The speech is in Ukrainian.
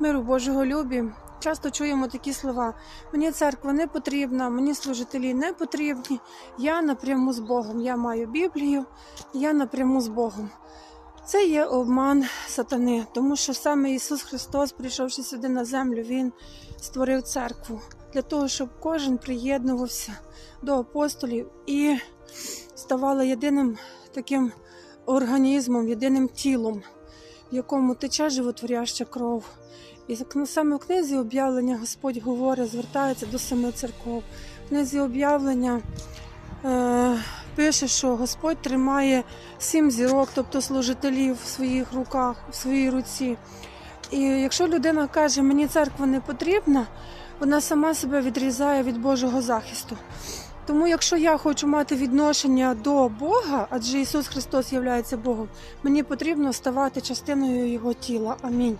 миру Божого любі. Часто чуємо такі слова: мені церква не потрібна, мені служителі не потрібні. Я напряму з Богом. Я маю Біблію, я напряму з Богом. Це є обман сатани, тому що саме Ісус Христос, прийшовши сюди на землю, Він створив церкву для того, щоб кожен приєднувався до апостолів і ставало єдиним таким організмом, єдиним тілом, в якому тече животворяща кров. І саме в книзі об'явлення Господь говорить, звертається до семи церков. В книзі об'явлення е, пише, що Господь тримає сім зірок, тобто служителів в своїх руках, в своїй руці. І якщо людина каже, мені церква не потрібна, вона сама себе відрізає від Божого захисту. Тому, якщо я хочу мати відношення до Бога, адже Ісус Христос є Богом, мені потрібно ставати частиною Його тіла. Амінь.